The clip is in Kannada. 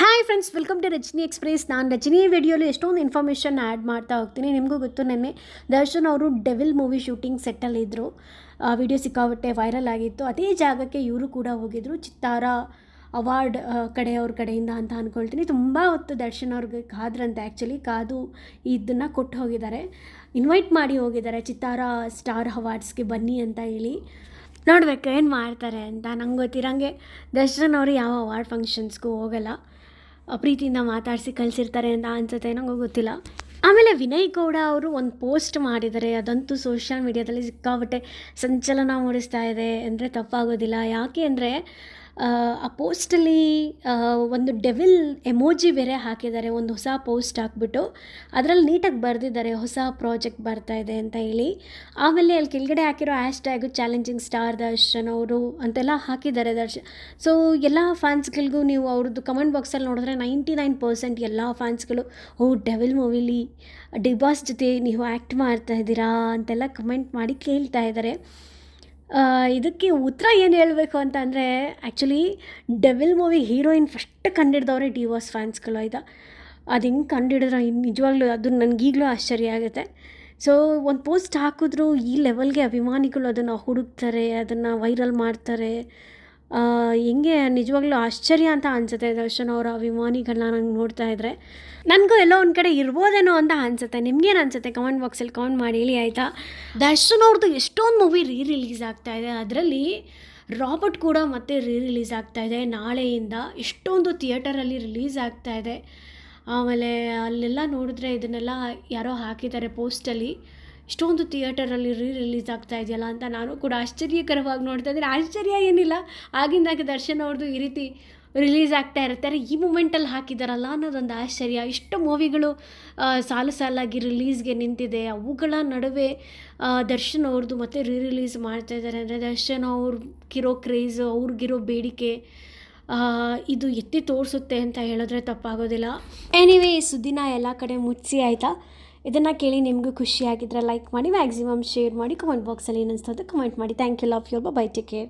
Hi friends welcome to Rajini express ನಾನು ರಜನಿ ವಿಡಿಯೋಲಿ ಎಷ್ಟೊಂದು ಇನ್ಫಾರ್ಮೇಷನ್ ಆ್ಯಡ್ ಮಾಡ್ತಾ ಹೋಗ್ತೀನಿ. ನಿಮಗೂ ಗೊತ್ತು, ನೆನ್ನೆ ದರ್ಶನ್ ಅವರು ಡೆವಿಲ್ ಮೂವಿ ಶೂಟಿಂಗ್ ಸೆಟ್ಟಲ್ಲಿದ್ದರು ಆ ವಿಡಿಯೋ ಸಿಕ್ಕಾಬಟ್ಟೆ ವೈರಲ್ ಆಗಿತ್ತು. ಅದೇ ಜಾಗಕ್ಕೆ ಇವರು ಕೂಡ ಹೋಗಿದ್ರು. ಚಿತ್ತಾರ ಅವಾರ್ಡ್ ಕಡೆಯವ್ರ ಕಡೆಯಿಂದ ಅಂತ ಅಂದ್ಕೊಳ್ತೀನಿ ತುಂಬ ಹೊತ್ತು ದರ್ಶನ್ ಅವ್ರಿಗೆ ಕಾದ್ರಂತೆ ಆ್ಯಕ್ಚುಲಿ ಕಾದು ಇದನ್ನು ಕೊಟ್ಟು ಹೋಗಿದ್ದಾರೆ. ಇನ್ವೈಟ್ ಮಾಡಿ ಹೋಗಿದ್ದಾರೆ. ಚಿತ್ತಾರ ಸ್ಟಾರ್ ಅವಾರ್ಡ್ಸ್ಗೆ ಬನ್ನಿ ಅಂತ ಹೇಳಿ. ನೋಡ್ಬೇಕು ಏನು ಮಾಡ್ತಾರೆ ಅಂತ. ನಂಗೆ ಗೊತ್ತಿರಂಗೆ ದರ್ಶನ್ ಅವರು ಯಾವ ಅವಾರ್ಡ್ ಫಂಕ್ಷನ್ಸ್ಗೂ ಹೋಗಲ್ಲ. ಪ್ರೀತಿಯಿಂದ ಮಾತಾಡಿಸಿ ಕಳಿಸಿರ್ತಾರೆ ಅಂತ ಅನ್ಸುತ್ತೆ ನನಗೂ ಗೊತ್ತಿಲ್ಲ. ಆಮೇಲೆ ವಿನಯ್ ಗೌಡ ಅವರು ಒಂದು ಪೋಸ್ಟ್ ಮಾಡಿದ್ದಾರೆ, ಅದಂತೂ ಸೋಷಿಯಲ್ ಮೀಡ್ಯಾದಲ್ಲಿ ಸಿಕ್ಕಾಬಟ್ಟೆ ಸಂಚಲನ ಮೂಡಿಸ್ತಾ ಇದೆ, ಅಂದರೆ ತಪ್ಪಾಗೋದಿಲ್ಲ. ಯಾಕೆ ಅಂದರೆ ಆ ಪೋಸ್ಟಲ್ಲಿ ಒಂದು ಡೆವಿಲ್ ಎಮೋಜಿ ಬೇರೆ ಹಾಕಿದ್ದಾರೆ, ಒಂದು ಹೊಸ ಪೋಸ್ಟ್ ಹಾಕ್ಬಿಟ್ಟು. ಅದರಲ್ಲಿ ನೀಟಾಗಿ ಬರೆದಿದ್ದಾರೆ, ಹೊಸ ಪ್ರಾಜೆಕ್ಟ್ ಬರ್ತಾ ಇದೆ ಅಂತ ಹೇಳಿ. ಆಮೇಲೆ ಅಲ್ಲಿ ಕೆಳಗಡೆ ಹಾಕಿರೋ hashtag challenging star Darshan ಅವರು ಅಂತೆಲ್ಲ ಹಾಕಿದ್ದಾರೆ ದರ್ಶನ್ ಸೊ, ಎಲ್ಲ ಫ್ಯಾನ್ಸ್ಗಳಿಗೂ ನೀವು ಅವ್ರದ್ದು ಕಮೆಂಟ್ ಬಾಕ್ಸಲ್ಲಿ ನೋಡಿದ್ರೆ ನೈಂಟಿ ನೈನ್ ಪರ್ಸೆಂಟ್ ಎಲ್ಲ ಫ್ಯಾನ್ಸ್ಗಳು, ಓ, ಡೆವಿಲ್ ಮೂವಿಲಿ ಡಿಬಾಸ್ ಜೊತೆ ನೀವು ಆ್ಯಕ್ಟ್ ಮಾಡ್ತಾ ಇದ್ದೀರಾ ಅಂತೆಲ್ಲ ಕಮೆಂಟ್ ಮಾಡಿ ಕೇಳ್ತಾ ಇದ್ದಾರೆ. ಇದಕ್ಕೆ ಉತ್ತರ ಏನು ಹೇಳಬೇಕು ಅಂತ ಅಂದರೆ actually devil movie heroine first ಕಂಡಿಡ್ದವ್ರೆ D boss ಫ್ಯಾನ್ಸ್ಗಳು ಆಯ್ತಾ. ಅದು ಹೆಂಗೆ ಕಂಡಿಡಿದ್ರೆ ನಿಜವಾಗ್ಲೂ ಅದು ನನಗೀಗಲೂ ಆಶ್ಚರ್ಯ ಆಗುತ್ತೆ. ಸೊ ಒಂದು ಪೋಸ್ಟ್ ಹಾಕಿದ್ರು ಈ ಲೆವೆಲ್ಗೆ ಅಭಿಮಾನಿಗಳು ಅದನ್ನು ಹುಡುಕ್ತಾರೆ, ಅದನ್ನು ವೈರಲ್ ಮಾಡ್ತಾರೆ. ಹೆಂಗೆ ನಿಜವಾಗ್ಲೂ ಆಶ್ಚರ್ಯ ಅಂತ ಅನಿಸುತ್ತೆ ದರ್ಶನ್ ಅವರ ಅಭಿಮಾನಿಗಳನ್ನ ನಂಗೆ ನೋಡ್ತಾ ಇದ್ದರೆ ನನಗೂ ಎಲ್ಲೋ ಒಂದು ಕಡೆ ಇರ್ಬೋದೇನೋ ಅಂತ ಅನ್ಸುತ್ತೆ. ನಿಮ್ಗೇನು ಅನ್ಸುತ್ತೆ? ಕಮೆಂಟ್ ಬಾಕ್ಸಲ್ಲಿ ಕಮೆಂಟ್ ಮಾಡಿ ಹೇಳಿ, ಆಯಿತಾ? ದರ್ಶನ್ ಅವ್ರದ್ದು ಎಷ್ಟೊಂದು ಮೂವಿ ರೀ ರಿಲೀಸ್ ಆಗ್ತಾ ಇದೆ. ಅದರಲ್ಲಿ ರಾಬರ್ಟ್ ಕೂಡ ಮತ್ತೆ ರೀ ರಿಲೀಸ್ ಆಗ್ತಾ ಇದೆ. ನಾಳೆಯಿಂದ ಎಷ್ಟೊಂದು ಥಿಯೇಟರಲ್ಲಿ ರಿಲೀಸ್ ಆಗ್ತಾ ಇದೆ. ಆಮೇಲೆ ಅಲ್ಲೆಲ್ಲ ನೋಡಿದ್ರೆ ಇದನ್ನೆಲ್ಲ ಯಾರೋ ಹಾಕಿದ್ದಾರೆ ಪೋಸ್ಟಲ್ಲಿ ಇಷ್ಟೊಂದು ಥಿಯೇಟರಲ್ಲಿ ರೀ ರಿಲೀಸ್ ಆಗ್ತಾ ಇದೆಯಲ್ಲ ಅಂತ ನಾನು ಕೂಡ ಆಶ್ಚರ್ಯಕರವಾಗಿ ನೋಡ್ತಾ ಇದ್ದೀನಿ. ಆಶ್ಚರ್ಯ ಏನಿಲ್ಲ. ಆಗಿಂದಾಗೆ ದರ್ಶನ್ ಅವ್ರದ್ದು ಈ ರೀತಿ ರಿಲೀಸ್ ಆಗ್ತಾ ಇರ್ತಾರೆ. ಈ ಮೂಮೆಂಟಲ್ಲಿ ಹಾಕಿದಾರಲ್ಲ ಅನ್ನೋದೊಂದು ಆಶ್ಚರ್ಯ. ಇಷ್ಟು ಮೂವಿಗಳು ಸಾಲು ಸಾಲಾಗಿ ರಿಲೀಸ್ಗೆ ನಿಂತಿದೆ. ಅವುಗಳ ನಡುವೆ ದರ್ಶನ್ ಅವ್ರದ್ದು ಮತ್ತೆ ರೀ ರಿಲೀಸ್ ಮಾಡ್ತಾ ಇದ್ದಾರೆ ಅಂದರೆ ದರ್ಶನ್ ಅವ್ರಿಗಿರೋ ಕ್ರೇಜ್ ಅವ್ರಿಗಿರೋ ಬೇಡಿಕೆ ಇದು ಎತ್ತಿ ತೋರಿಸುತ್ತೆ ಅಂತ ಹೇಳಿದ್ರೆ ತಪ್ಪಾಗೋದಿಲ್ಲ. ಎನಿವೇ ಈ ಸುದ್ದಿನ ಎಲ್ಲ ಕಡೆ ಮುಚ್ಚಿ ಆಯಿತಾ? ಇದನ್ನು ಕೇಳಿ ನಿಮಗೂ ಖುಷಿಯಾಗಿದ್ದರೆ ಲೈಕ್ ಮಾಡಿ ಮ್ಯಾಕ್ಸಿಮಮ್ ಶೇರ್ ಮಾಡಿ ಕಮೆಂಟ್ ಬಾಕ್ಸಲ್ಲಿ ಏನು ಅನಿಸ್ತದೆ ಕಮೆಂಟ್ ಮಾಡಿ. Thank you love you bye take care